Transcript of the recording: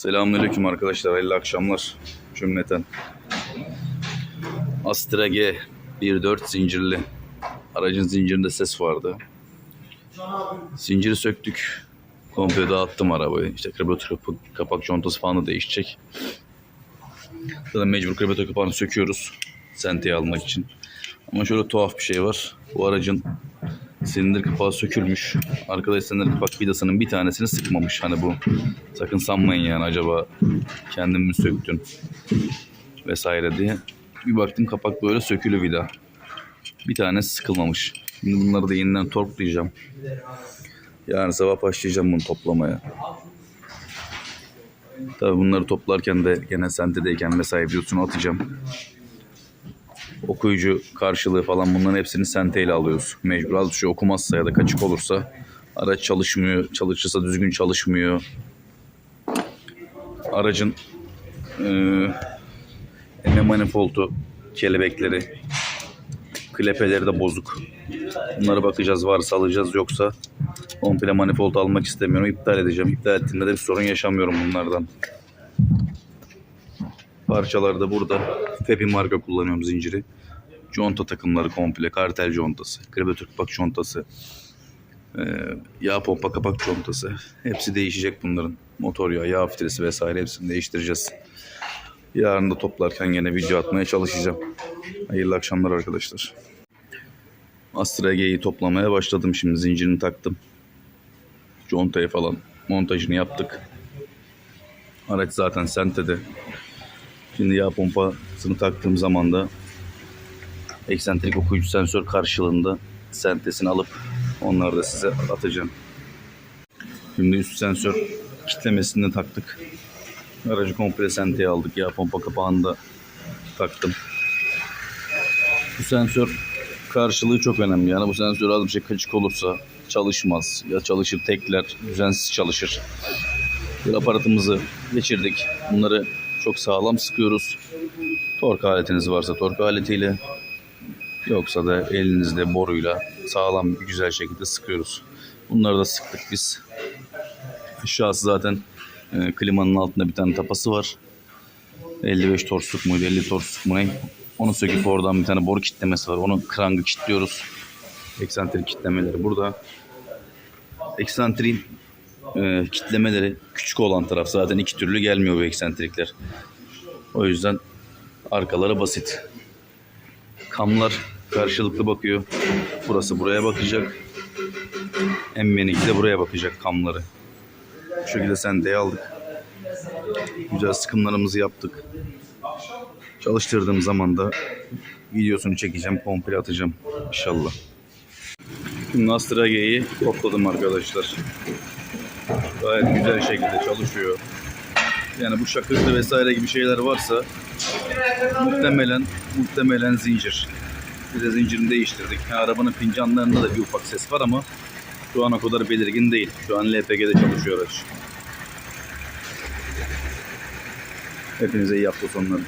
Selamünaleyküm arkadaşlar. Hayırlı akşamlar cümleten. Astra G 1.4 zincirli. Aracın zincirinde ses vardı. Zinciri söktük. Komple dağıttım arabayı. İşte kapı, kapak contası falan da değişecek. Zaten mecbur karbüratör kapağını söküyoruz. Senteyi almak için. Ama şöyle tuhaf bir şey var. Bu aracın silindir kapağı sökülmüş. Arkadaş silindir kapak vidasının bir tanesini sıkmamış. Hani bu sakın sanmayın yani acaba kendin mi söktün vesaire diye. Bir baktım kapak böyle sökülü vida. Bir tane sıkılmamış. Şimdi bunları da yeniden torklayacağım. Yarın sabah başlayacağım bunu toplamaya. Tabii bunları toplarken de gene sentedeyken vesaire videosunu atacağım. Okuyucu karşılığı falan bunların hepsini senteyle alıyoruz. Mecbur az bir şey okumazsa ya da kaçık olursa araç çalışmıyor, çalışırsa düzgün çalışmıyor. Aracın eee emme manifoldu, kelebekleri, klepeleri de bozuk. Bunlara bakacağız varsa alacağız yoksa komple manifold almak istemiyorum. iptal edeceğim. İptal ettiğimde de bir sorun yaşamıyorum bunlardan. Parçalar da burada. Febi marka kullanıyorum zinciri. Conta takımları komple. Kartel contası. Karbüratör kapak contası. Ee, yağ pompa kapak contası. Hepsi değişecek bunların. Motor yağı, yağ filtresi vesaire hepsini değiştireceğiz. Yarın da toplarken gene video atmaya çalışacağım. Hayırlı akşamlar arkadaşlar. Astra G'yi toplamaya başladım şimdi. Zincirini taktım. Contayı falan montajını yaptık. Araç zaten sentede. Şimdi yağ pompasını taktığım zaman da eksentrik okuyucu sensör karşılığında sentesini alıp onları da size atacağım. Şimdi üst sensör kitlemesini taktık. Aracı komple senteye aldık. Yağ pompa kapağını da taktım. Bu sensör karşılığı çok önemli. Yani bu sensör az bir şey kaçık olursa çalışmaz. Ya çalışır tekler, düzensiz çalışır. Bir aparatımızı geçirdik. Bunları çok sağlam sıkıyoruz. Tork aletiniz varsa tork aletiyle yoksa da elinizde boruyla sağlam güzel şekilde sıkıyoruz. Bunları da sıktık biz. Aşağısı zaten e, klimanın altında bir tane tapası var. 55 torsluk muydu 50 torsluk mu? Onu söküp oradan bir tane boru kitlemesi var. Onu krangı kilitliyoruz. Eksantrik kitlemeleri burada. Eksantriğin e, kitlemeleri küçük olan taraf zaten iki türlü gelmiyor bu eksentrikler. O yüzden arkaları basit. Kamlar karşılıklı bakıyor. Burası buraya bakacak. Emmeniki de buraya bakacak kamları. Bu şekilde sendeye aldık. Güzel sıkımlarımızı yaptık. Çalıştırdığım zaman da videosunu çekeceğim. Komple atacağım inşallah. Şimdi Astra G'yi topladım arkadaşlar. Gayet güzel şekilde çalışıyor. Yani bu şakırtı vesaire gibi şeyler varsa muhtemelen muhtemelen zincir. Bir de zincirini değiştirdik. Ha, arabanın fincanlarında da bir ufak ses var ama şu an o kadar belirgin değil. Şu an LPG'de çalışıyor araç. Hepinize iyi hafta sonları.